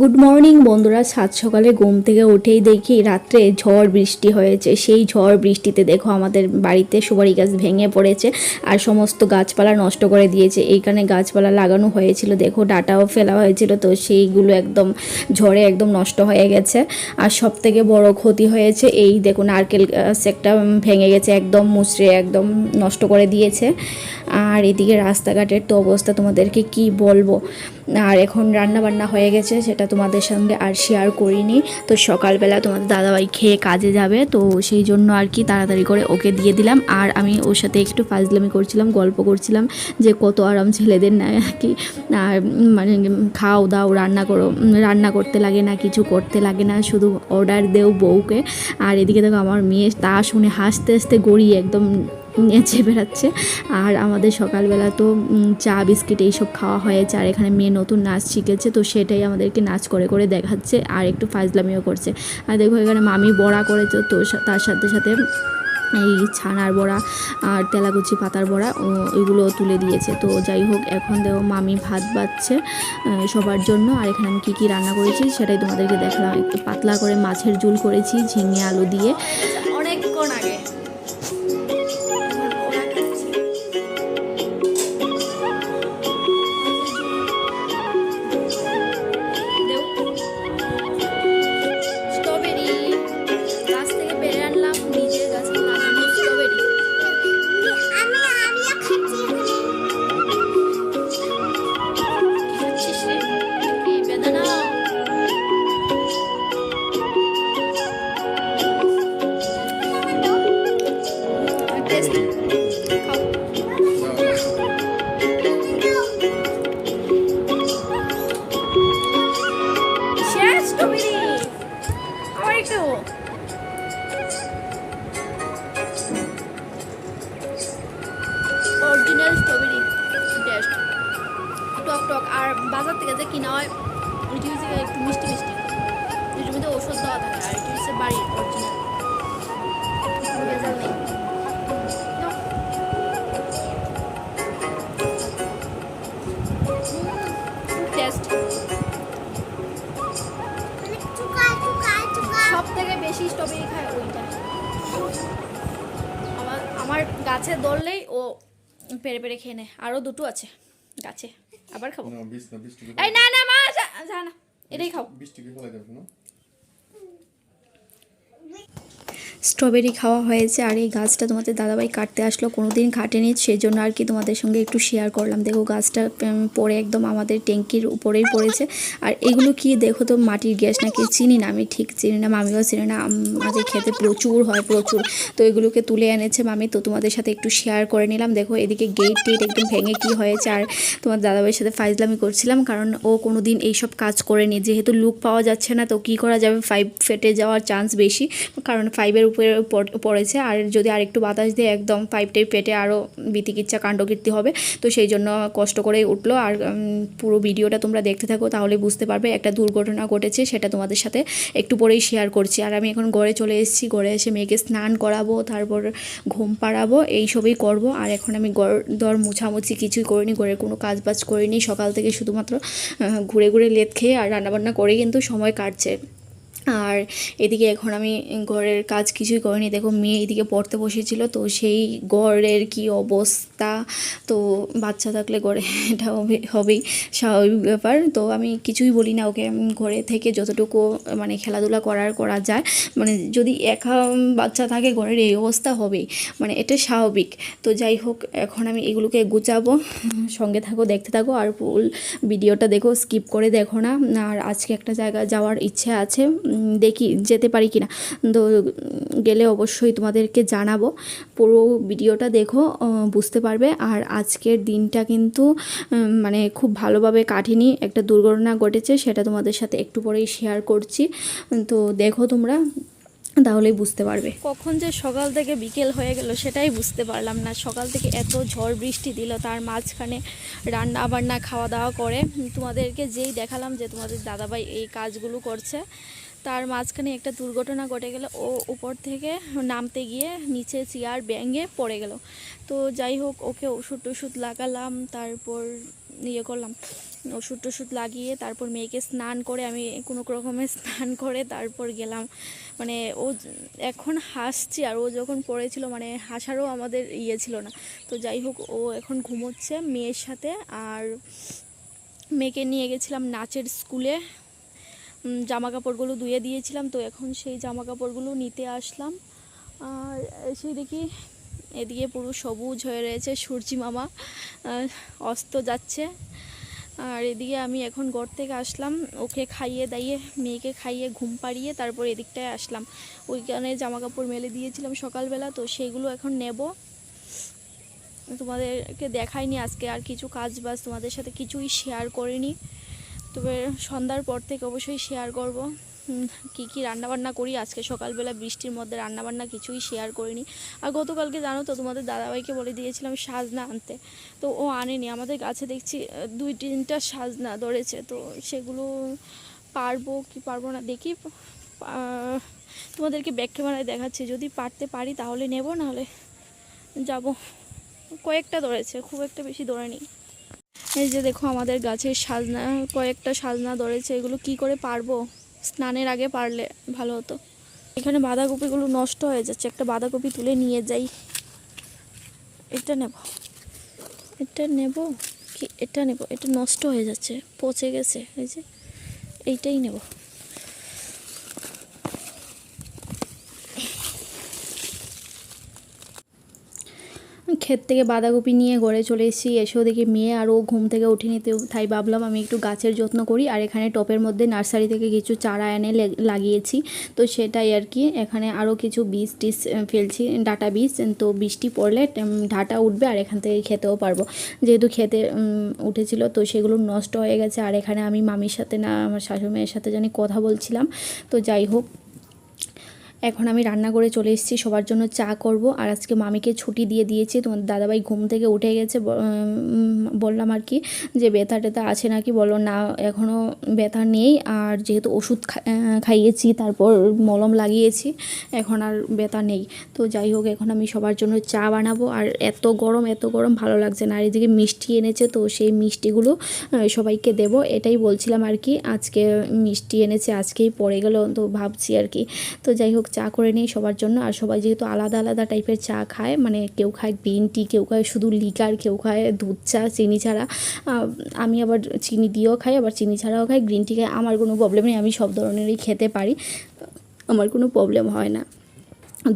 Good morning বন্ধুরা। সাত সকালে ঘুম থেকে উঠেই দেখি রাত্রে ঝড় বৃষ্টি হয়েছে। সেই ঝড় বৃষ্টিতে দেখো আমাদের বাড়িতে সুপারি গাছ ভেঙে পড়েছে আর সমস্ত গাছপালা নষ্ট করে দিয়েছে। এইখানে গাছপালা লাগানো হয়েছিল। দেখো ডাটাও ফেলা হয়েছিল। তো সেইগুলো একদম ঝড়ে একদম নষ্ট হয়ে গেছে। আর সব থেকে বড় ক্ষতি হয়েছে এই দেখো নারকেল গাছ একটা ভেঙে গেছে। একদম মুচড়ে, একদম নষ্ট করে দিয়েছে। আর এদিকে রাস্তাঘাটের তো অবস্থা তোমাদেরকে কি বলব? আর এখন রান্না বান্না হয়ে গেছে। সেটা তোমাদের সঙ্গে আর শেয়ার করিনি। তো সকালবেলা তোমাদের দাদাভাই খেয়ে কাজে যাবে। তো সেই জন্য আর কি তাড়াতাড়ি করে ওকে দিয়ে দিলাম। আর আমি ওর সাথে একটু ফাজলামি করছিলাম, গল্প করছিলাম যে কত আরাম ছেলেদের না কি, আর মানে খাও দাও, রান্না করো, রান্না করতে লাগে না, কিছু করতে লাগে না, শুধু অর্ডার দেও বউকে। আর এদিকে দেখো আমার মেয়ে, তা শুনে হাসতে হাসতে গড়িয়ে একদম নেচে বেড়াচ্ছে। আর আমাদের সকালবেলা তো চা, বিস্কিট এইসব খাওয়া হয়েছে। আর এখানে মেয়ে নতুন নাচ শিখেছে, তো সেটাই আমাদেরকে নাচ করে করে দেখাচ্ছে আর একটু ফাজলামিও করছে। আর দেখো এখানে মামি বড়া করেছে, তো তার সাথে সাথে এই ছানার বড়া আর তেলাকুচি পাতার বড়া ওইগুলো তুলে দিয়েছে। তো যাই হোক, এখন দেখো মামি ভাত বাচ্ছে সবার জন্য। আর এখানে আমি কী কী রান্না করেছি সেটাই তোমাদেরকে দেখলাম। একটু পাতলা করে মাছের ঝোল করেছি, ঝিঙে আলু দিয়ে। অনেকক্ষণ আগে। গাছে ধরলেই ও পেরে পেরে খেয়ে নেয়। আরও দুটো আছে গাছে। আবার খাব। এই না না মা যা- না এটাই খাও বিশ টাকা ফেলা যাবে না স্ট্রবেরি খাওয়া হয়েছে আর এই গাছটা তোমাদের দাদাভাই কাটতে আসলো কোনো দিন কাটেনি সেই জন্য আর কি তোমাদের সঙ্গে একটু শেয়ার করলাম। দেখো গাছটা পড়ে একদম আমাদের ট্যাঙ্কির উপরেই পড়েছে। আর এগুলো কি দেখো তো, মাটির গ্যাস নাকি চিনি না, আমি ঠিক চিনি না, মামিও চিনি না আমাদের খেতে প্রচুর হয়, প্রচুর। তো এগুলোকে তুলে এনেছে মামি, তো তোমাদের সাথে একটু শেয়ার করে নিলাম। দেখো এদিকে গেট টেট একদম ভেঙে কি হয়েছে, আর তোমার দাদাভাইয়ের সাথে ফাইজলামি করছিলাম, কারণ ও কোনো দিন এইসব কাজ করেনি। যেহেতু লুক পাওয়া যাচ্ছে না, তো কি করা যাবে? ফাইভ ফেটে যাওয়ার চান্স বেশি, কারণ ফাইভের উপরে পড়েছে। আর যদি আরেকটু বাতাস দিয়ে একদম পাইপটাই পেটে আরও বিতিকিচ্ছা কাণ্ডকীর্তি হবে, তো সেই জন্য কষ্ট করেই উঠল। আর পুরো ভিডিওটা তোমরা দেখতে থাকো, তাহলে বুঝতে পারবে একটা দুর্ঘটনা ঘটেছে, সেটা তোমাদের সাথে একটু পরেই শেয়ার করছি। আর আমি এখন ঘরে চলে এসেছি, ঘরে এসে মেয়েকে স্নান করাবো, তারপর ঘুম পাড়াবো এইসবই করব। আর এখন আমি ঘর দর মুছামুছি কিছুই করিনি ঘরের কোনো কাজ বাজ করিনি। সকাল থেকে শুধুমাত্র ঘুরে ঘুরে লেদ খেয়ে আর রান্নাবান্না করে কিন্তু সময় কাটছে। আর এদিকে এখন আমি ঘরের কাজ কিছুই করিনি। দেখো, মেয়ে এদিকে পড়তে বসেছিল, তো সেই ঘরের কি অবস্থা? তো বাচ্চা থাকলে ঘরে এটা হবে- হবেই স্বাভাবিক ব্যাপার। তো আমি কিছুই বলি না ওকে। ঘরে থেকে যতটুকু মানে খেলাধুলা করার করা যায়। মানে যদি একা বাচ্চা থাকে, ঘরের এই অবস্থা হবেই। মানে এটা স্বাভাবিক। তো যাই হোক, এখন আমি এগুলোকে গুচাবো সঙ্গে থাকো, দেখতে থাকো, আর ফুল ভিডিওটা দেখো, স্কিপ করে দেখো না। আর আজকে একটা জায়গা যাওয়ার ইচ্ছে আছে। দেখি, যেতে পারি কিনা। তো গেলে অবশ্যই তোমাদেরকে জানাব। পুরো ভিডিওটা দেখো বুঝতে পারবে। আর আজকের দিনটা কিন্তু মানে খুব ভালোভাবে কাটেনি। একটা দুর্ঘটনা ঘটেছে, সেটা তোমাদের সাথে একটু পরেই শেয়ার করছি। তো দেখো তোমরা, তাহলেই বুঝতে পারবে। কখন যে সকাল থেকে বিকেল হয়ে গেল, সেটাই বুঝতে পারলাম না। সকাল থেকে এত ঝড় বৃষ্টি দিল, তার মাঝখানে রান্না বান্না খাওয়া দাওয়া করে। তোমাদেরকে যেই দেখালাম যে তোমাদের দাদাভাই এই কাজগুলো করছে তার মাঝখানে একটা দুর্ঘটনা ঘটে গেল। ও উপর থেকে নামতে গিয়ে নিচে চেয়ার ব্যাঙে পড়ে গেল। তো যাই হোক, ওকে ওষুধ টষুধ লাগালাম, তারপর ইয়ে করলাম। ওষুধ টষুধ লাগিয়ে তারপর মেয়েকে স্নান করে আমি কোনো রকমে স্নান করে তারপর গেলাম। মানে ও এখন হাসছি আর ও যখন পড়েছিল মানে হাসারও আমাদের ইয়ে ছিল না। তো যাই হোক, ও এখন ঘুমোচ্ছে মেয়ের সাথে। আর মেয়েকে নিয়ে গেছিলাম নাচের স্কুলে। জামা কাপড়গুলো ধুয়ে দিয়েছিলাম, তো এখন সেই জামা কাপড়গুলো নিতে আসলাম। আর সেই দেখি এদিকে পুরো সবুজ হয়ে রয়েছে, সূর্যি মামা অস্ত যাচ্ছে। আর এদিকে আমি এখন ঘর থেকে আসলাম, ওকে খাইয়ে দাইয়ে, মেয়েকে খাইয়ে ঘুম পাড়িয়ে তারপর এদিকটায় আসলাম। ওইখানে জামা কাপড় মেলে দিয়েছিলাম সকালবেলা, তো সেগুলো এখন নেব। তোমাদেরকে দেখাইনি আজকে আর কিছু কাজ বাজ তোমাদের সাথে কিছুই শেয়ার করিনি। তবে সন্ধ্যার পর থেকে অবশ্যই শেয়ার করব। কি কি রান্নাবান্না করি? আজকে সকালবেলা বৃষ্টির মধ্যে রান্নাবান্না কিছুই শেয়ার করিনি। আর গতকালকে জানো তো তোমাদের দাদাভাইকে বলে দিয়েছিলাম সাজনা আনতে। তো ও আনেনি। আমাদের গাছে দেখছি দুই তিনটা সাজনা ধরেছে। তো সেগুলো পারব কি পারব না দেখি। তোমাদেরকে ব্যাক ক্যামেরায় দেখাচ্ছি। যদি পারতে পারি তাহলে নেব, নাহলে যাব। কয়েকটা ধরেছে, খুব একটা বেশি ধরেনি। এই যে দেখো আমাদের গাছের সাজনা, কয়েকটা সাজনা ধরেছে, এগুলো কি করে পারব? স্নানের আগে পারলে ভালো হতো। এখানে বাঁধাকপিগুলো নষ্ট হয়ে যাচ্ছে, একটা বাঁধাকপি তুলে নিয়ে যাই। এটা নেব। এটা নেব কি? এটা নেব, এটা নষ্ট হয়ে যাচ্ছে, পচে গেছে, এই যে, এইটাই নেব। ক্ষেত থেকে বাঁধাকপি নিয়ে ঘরে চলে এসেছি। এসেও দেখি মেয়ে আর ও ঘুম থেকে উঠে নিতে তাই ভাবলাম আমি একটু গাছের যত্ন করি। আর এখানে টপের মধ্যে নার্সারি থেকে কিছু চারা এনে লাগিয়েছি। তো সেটাই আর কি। এখানে আরও কিছু বীজ টিস ফেলছি, ডাটা বীজ। তো বৃষ্টি পড়লে ডাটা উঠবে আর এখান থেকে খেতেও পারব। যেহেতু খেতে উঠেছিল, তো সেগুলো নষ্ট হয়ে গেছে। আর এখানে আমি মামির সাথে না, আমার শাশুড়ি মায়ের সাথে জানি কথা বলছিলাম। তো যাই হোক এখন আমি রান্না করে চলে এসেছি, সবার জন্য চা করব। আর আজকে মামিকে ছুটি দিয়ে দিয়েছি তোমার দাদাভাই ঘুম থেকে উঠে গেছে বললাম আর কি যে ব্যথা টেথা আছে নাকি বলো না এখনও ব্যথা নেই। আর যেহেতু ওষুধ খাইয়েছি, তারপর মলম লাগিয়েছি, এখন আর ব্যথা নেই। তো যাই হোক, এখন আমি সবার জন্য চা বানাবো। আর এত গরম এত গরম ভালো লাগছে না। আর এদিকে মিষ্টি এনেছে, তো সেই মিষ্টিগুলো সবাইকে দেব। এটাই বলছিলাম আর কি, আজকে মিষ্টি এনেছে, আজকেই পড়ে গেল, তো ভাবছি আর কি। তো যাই হোক চা করে নিই সবার জন্য। আর সবাই যেহেতু আলাদা আলাদা টাইপের চা খায় মানে কেউ খায় গ্রিন টি কেউ খায় শুধু লিকার কেউ খায় দুধ চা, চিনি ছাড়া। আমি আবার চিনি দিয়েও খাই, আবার চিনি ছাড়াও খাই গ্রিন টি খাই, আমার কোনো প্রবলেম নেই, আমি সব ধরনেরই খেতে পারি। আমার কোনো প্রবলেম হয় না।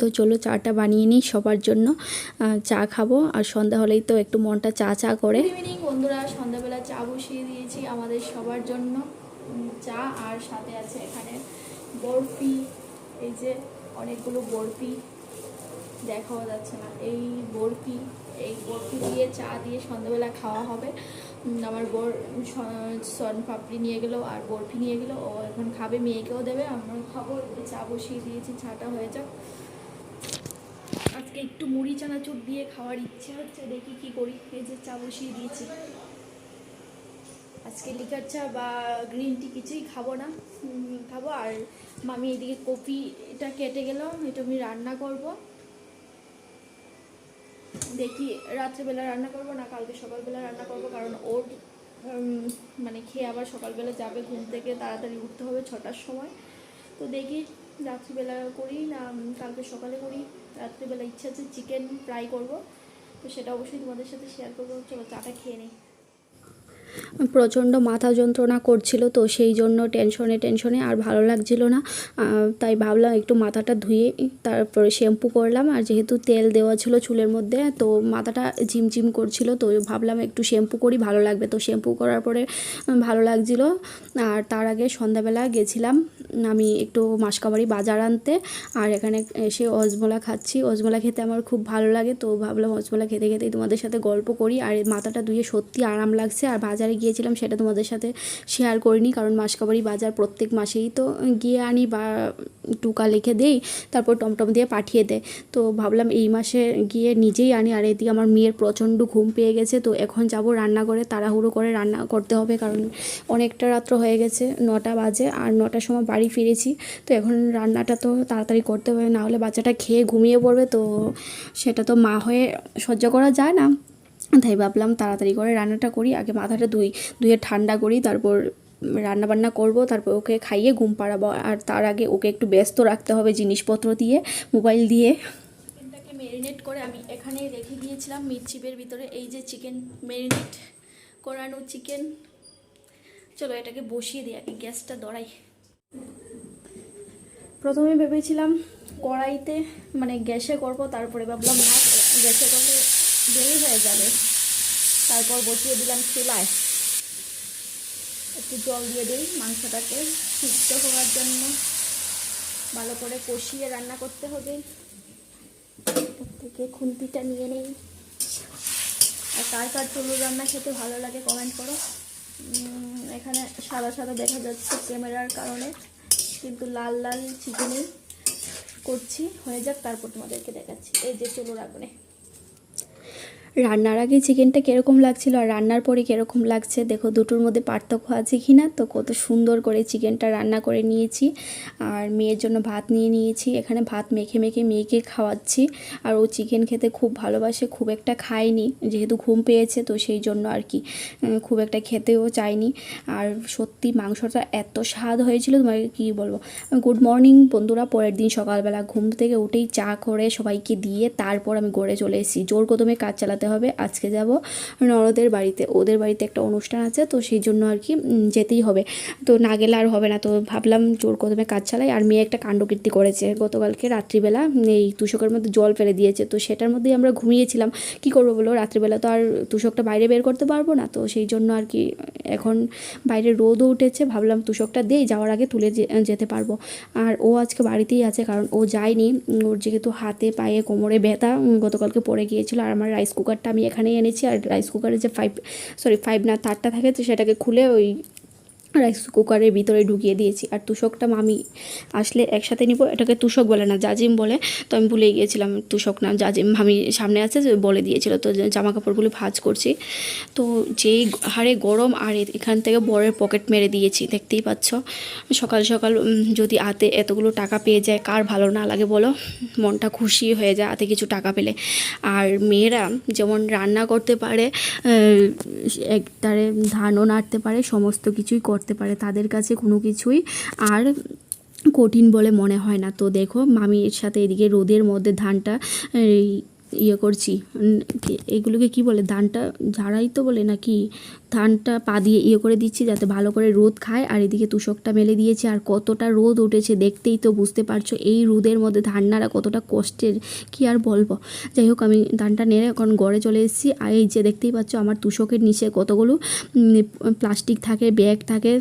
তো চলো চাটা বানিয়ে নিই সবার জন্য চা খাব। আর সন্ধ্যা হলেই তো একটু মনটা চা চা করে। বন্ধুরা, সন্ধ্যাবেলা চা বসিয়ে দিয়েছি আমাদের সবার জন্য। চা আর সাথে আছে এখানে বরফি এই যে অনেকগুলো বরফি, দেখাও যাচ্ছে না। এই বরফি এই বরফি দিয়ে চা দিয়ে সন্ধ্যাবেলা খাওয়া হবে। আমার বর সন পাপড়ি নিয়ে গেলো আর বরফি নিয়ে গেলো। ও এখন খাবে, মেয়েকেও দেবে। আমরা খাব চা বসিয়ে দিয়েছি, চাটা হয়ে যাক। আজকে একটু মুড়ি, চানাচুর দিয়ে খাওয়ার ইচ্ছে হচ্ছে, দেখি কি করি। এই যে চা বসিয়ে দিয়েছি। আজকে লিকার চা বা গ্রিন টি কিছুই খাব না খাব। আর মামি এদিকে কপিটা কেটে গেল, এটা আমি রান্না করব। দেখি রাত্রেবেলা রান্না করব না কালকে সকালবেলা রান্না করব, কারণ ওর মানে খেয়ে আবার সকালবেলা যাবে ঘুম থেকে, তাড়াতাড়ি উঠতে হবে ছটার সময়। তো দেখি রাত্রিবেলা করি না কালকে সকালে করি। রাত্রিবেলা ইচ্ছা আছে চিকেন ফ্রাই করব, তো সেটা অবশ্যই তোমাদের সাথে শেয়ার করব। চলো, চাটা খেয়ে নিই। প্রচণ্ড মাথা যন্ত্রণা করছিল তো সেই জন্য টেনশনে টেনশনে আর ভালো লাগছিল না। তাই ভাবলাম একটু মাথাটা ধুয়ে তারপরে শ্যাম্পু করলাম আর যেহেতু তেল দেওয়া ছিল চুলের মধ্যে তো মাথাটা ঝিমঝিম করছিল তো ভাবলাম একটু শ্যাম্পু করি, ভালো লাগবে। তো শ্যাম্পু করার পরে ভালো লাগছিল। আর তার আগে সন্ধ্যাবেলা গেছিলাম আমি একটু মাসকাবারি বাজার আনতে, আর এখানে এসে অজমলা খাচ্ছি। অজমলা খেতে আমার খুব ভালো লাগে, তো ভাবলাম অজমলা খেতে খেতেই তোমাদের সাথে গল্প করি। আর মাথাটা ধুয়ে সত্যি আরাম লাগছে। আর বাজারে গিয়েছিলাম সেটা তোমাদের সাথে শেয়ার করিনি, কারণ মাসকাবাড়ি বাজার প্রত্যেক মাসেই তো গিয়ে আনি বা টুকা লিখে দেই, তারপর টমটম দিয়ে পাঠিয়ে দেয়। তো ভাবলাম এই মাসে গিয়ে নিজেই আনি, আর এদিকে আমার মেয়ের প্রচণ্ড ঘুম পেয়ে গেছে, তো এখন যাব রান্না করে তাড়াহুড়ো করে রান্না করতে হবে, কারণ অনেকটা রাত্র হয়ে গেছে, নটা বাজে, আর নটার সময় বাড়ি ফিরেছি, তো এখন রান্নাটা তো তাড়াতাড়ি করতে হবে না হলে বাচ্চাটা খেয়ে ঘুমিয়ে পড়বে, তো সেটা তো মা হয়ে সহ্য করা যায় না। তাই ভাবলাম তাড়াতাড়ি করে রান্নাটা করি, আগে মাথাটা ধুই, ধুয়ে ঠান্ডা করি, তারপর রান্না বান্না করব, তারপর ওকে খাইয়ে ঘুম পাড়াবো। আর তার আগে ওকে একটু ব্যস্ত রাখতে হবে জিনিসপত্র দিয়ে, মোবাইল দিয়ে। চিকেনটাকে ম্যারিনেট করে আমি এখানে রেখে দিয়েছিলাম মিট চিপের ভিতরে। এই যে চিকেন ম্যারিনেট করানো চিকেন। চলো এটাকে বসিয়ে দিই, আগে গ্যাসটা দড়াই প্রথমে ভেবেছিলাম কড়াইতে মানে গ্যাসে করব, তারপরে ভাবলাম না, গ্যাসে করলে দেরি হয়ে যাবে। তারপর বসিয়ে দিলাম চুলায়। একটু জল দিয়ে দিই মাংসটাকে সিদ্ধ হওয়ার জন্য। ভালো করে কষিয়ে রান্না করতে হবে। থেকে খুন্তিটা নিয়ে নেই। আর কার কার চুলুর রান্না খেতে ভালো লাগে কমেন্ট করো। এখানে সাদা সাদা দেখা যাচ্ছে ক্যামেরার কারণে, কিন্তু লাল লাল চিকেনই করছি। হয়ে যাক, তারপর তোমাদেরকে দেখাচ্ছি। এই যে চুলুর আগুনে। রান্নার আগে চিকেনটা কীরকম লাগছিল আর রান্নার পরে কীরকম লাগছে? দেখো, দুটোর মধ্যে পার্থক্য আছে কি না তো কত সুন্দর করে চিকেনটা রান্না করে নিয়েছি আর মেয়ের জন্য ভাত নিয়ে নিয়েছি। এখানে ভাত মেখে মেখে মেয়েকে খাওয়াচ্ছি আর ও চিকেন খেতে খুব ভালোবাসে, খুব একটা খায়নি, যেহেতু ঘুম পেয়েছে, তো সেই জন্য আর কি খুব একটা খেতেও চায়নি। আর সত্যি মাংসটা এত স্বাদ হয়েছিল, তোমাকে কী বলব? গুড মর্নিং বন্ধুরা, পরের দিন সকালবেলা ঘুম থেকে উঠেই চা করে সবাইকে দিয়ে তারপর আমি গড়ে চলে এসেছি। জোর কদমে কাজ চালাতে হবে। আজকে যাব নরদের বাড়িতে। ওদের বাড়িতে একটা অনুষ্ঠান আছে, তো সেই জন্য আর কি যেতেই হবে। তো না গেলে আর হবে না, তো ভাবলাম জোর কদমে কাজ চালাই। আর মেয়ে একটা কাণ্ডকীর্তি করেছে। গতকালকে রাত্রিবেলা এই তুষকের মধ্যে জল ফেলে দিয়েছে। তো সেটার মধ্যেই আমরা ঘুমিয়েছিলাম। কি করব বলো? রাত্রিবেলা তো আর তুষকটা বাইরে বের করতে পারব না, তো সেই জন্য আর কি, এখন বাইরে রোদও উঠেছে। ভাবলাম তুষকটা দিয়েই যাওয়ার আগে তুলে যেতে পারব। আর ও আজকে বাড়িতেই আছে, কারণ ও যায়নি। ওর যেহেতু হাতে, পায়ে, কোমরে ব্যথা গতকালকে পড়ে গিয়েছিল। আর আমার রাইস কুকারটা আমি এখানেই এনেছি আর রাইস কুকারের যে ফাইভ সরি ফাইভ না তারটা থাকে তো সেটাকে খুলে ওই রাইস কুকারের ভিতরে ঢুকিয়ে দিয়েছি। আর তুষকটা মামি আসলে একসাথে নিব, এটাকে তুষক বলে না, জাজিম বলে। তো আমি ভুলে গিয়েছিলাম তুষক না, জাজিম মামি সামনে আছে বলে দিয়েছিল, তো জামা কাপড়গুলো ভাঁজ করছি। তো যেই হারে গরম, আর এখান থেকে বরের পকেট মেরে দিয়েছি, দেখতেই পাচ্ছ। সকাল সকাল যদি হাতে এতগুলো টাকা পেয়ে যায়, কার ভালো না লাগে বলো? মনটা খুশি হয়ে যায় হাতে কিছু টাকা পেলে। আর মেয়েরা যেমন রান্না করতে পারে একটারে ধানও নাড়তে পারে, সমস্ত কিছুই করতে পারে তাদের কাছে কোনো কিছুই আর কঠিন বলে মনে হয় না। তো দেখো, মামির সাথে এদিকে রোদের মধ্যে ধানটা ইয়ে করছি। এগুলোকে কি বলে, ধানটা ঝাড়াই তো বলে নাকি? ধানটা পা দিয়ে ইয়ে করে দিচ্ছি যাতে ভালো করে রোদ খায়। আর এদিকে তুষকটা মেলে দিয়েছে আর কতটা রোদ উঠেছে দেখতেই তো বুঝতে পারছ, এই রোদের মধ্যে ধান নাড়া কতটা কষ্টের, কি আর বলব। যাই হোক, আমি ধানটা নেড়ে এখন গড়ে চলে এসেছি। আর এই যে দেখতেই পাচ্ছ, আমার তুষকের নিচে কতগুলো প্লাস্টিক থাকে, ব্যাগ থাকে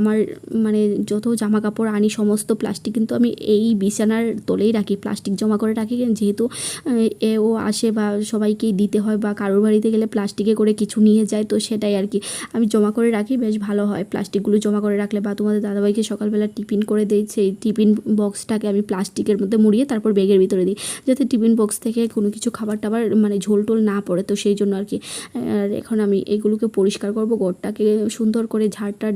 আমার মানে যত জামা কাপড় আনি সমস্ত প্লাস্টিক কিন্তু আমি এই বিছানার তোলেই রাখি, প্লাস্টিক জমা করে রাখি। যেহেতু এ, ও আসে বা সবাইকেই দিতে হয় বা কারোর বাড়িতে গেলে প্লাস্টিকে করে কিছু নিয়ে যায়, তো সেটাই আর কি। আমি জমা করে রাখি, বেশ ভালো হয়। প্লাস্টিকগুলো জমা করে রাখলে বা তোমাদের দাদাভাইকে সকালবেলা টিফিন করে দিই, সেই টিফিন বক্সটাকে আমি প্লাস্টিকের মধ্যে মুড়িয়ে তারপর ব্যাগের ভিতরে দিই, যাতে টিফিন বক্স থেকে কোনো কিছু খাবার টাবার মানে ঝোল টোল না পড়ে, তো সেই জন্য আর কি। আর এখন আমি এগুলোকে পরিষ্কার করব, ঘরটাকে সুন্দর করে ঝাড়টা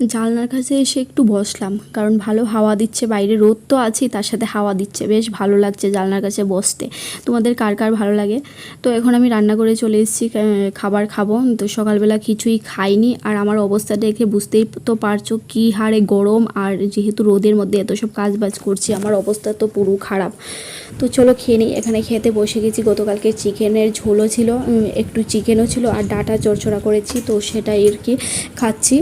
জানলার কাছে এসে একটু বসলাম, কারণ ভালো হাওয়া দিচ্ছে, বাইরে রোদ তো আছেই, তার সাথে হাওয়া দিচ্ছে। বেশ ভালো লাগছে জানলার কাছে বসতে। তোমাদের কার কার ভালো লাগে? তো এখন আমি রান্না করে চলে এসেছি খাবার খাব। তো সকালবেলা কিছুই খাইনি, আর আমার অবস্থা দেখে বুঝতেই তো পারছ কী হারে গরম, আর যেহেতু রোদের মধ্যে এত সব কাজ বাজ করছি, আমার অবস্থা তো পুরো খারাপ। তো চলো খেয়ে নিই এখানে খেতে বসে গেছি। গতকালকে চিকেনের ঝোলও ছিল একটু চিকেনও ছিল, আর ডাটা চড়চড়া করেছি, তো সেটাই আর কি খাচ্ছি।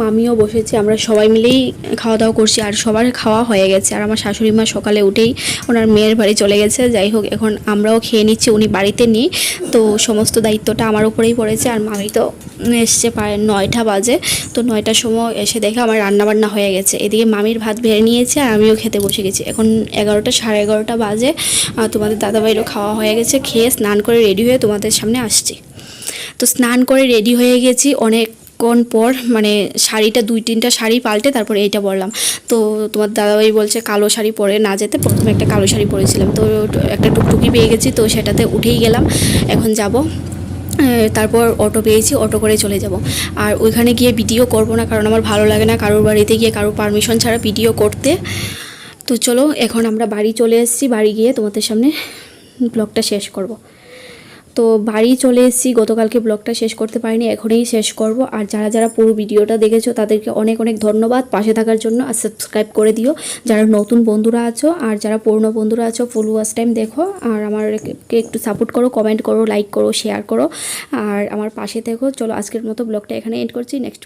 মামিও বসেছে, আমরা সবাই মিলেই খাওয়া দাওয়া করছি আর সবার খাওয়া হয়ে গেছে। আর আমার শাশুড়ি মা সকালে উঠেই ওনার মেয়ের বাড়ি চলে গেছে। যাই হোক, এখন আমরাও খেয়ে নিচ্ছি, উনি বাড়িতে নেই। তো সমস্ত দায়িত্বটা আমার উপরেই পড়েছে আর মামি তো এসছে প্রায় নয়টা বাজে। তো নয়টার সময় এসে দেখে আমার রান্নাবান্না হয়ে গেছে। এদিকে মামির ভাত বেড়ে নিয়েছে আর আমিও খেতে বসে গেছি। এখন এগারোটা, সাড়ে এগারোটা বাজে। তোমাদের দাদাভাইরও খাওয়া হয়ে গেছে। খেয়ে স্নান করে রেডি হয়ে তোমাদের সামনে আসছি। তো স্নান করে রেডি হয়ে গেছি অনেকক্ষণ পর মানে শাড়িটা দুই তিনটা শাড়ি পাল্টে তারপর এইটা পরলাম। তো তোমার দাদাভাই বলছে কালো শাড়ি পরে না যেতে, প্রথমে একটা কালো শাড়ি পরেছিলাম। তো একটা টুকটুকি পেয়ে গেছি, তো সেটাতে উঠেই গেলাম, এখন যাব। তারপর অটো পেয়েছি, অটো করে চলে যাব। আর ওইখানে গিয়ে ভিডিও করব না, কারণ আমার ভালো লাগে না কারোর বাড়িতে গিয়ে কারোর পারমিশন ছাড়া ভিডিও করতে। তো চলো, এখন আমরা বাড়ি চলে এসেছি, বাড়ি গিয়ে তোমাদের সামনে ব্লগটা শেষ করব। তো বাড়ি চলে এসেছি, গতকালকে ব্লগটা শেষ করতে পারিনি, এখনই শেষ করব। আর যারা যারা পুরো ভিডিওটা দেখেছ, তাদেরকে অনেক অনেক ধন্যবাদ। পাশে থাকার জন্য আর সাবস্ক্রাইব করে দিও। যারা নতুন বন্ধুরা আছো আর যারা পুরনো বন্ধুরা আছো ফুল ওয়াচ টাইম দেখো। আর আমারকে একটু সাপোর্ট করো কমেন্ট করো লাইক করো শেয়ার করো। আর আমার পাশে দেখো চলো আজকের মতো ব্লগটা এখানে এন্ড করছি। নেক্সট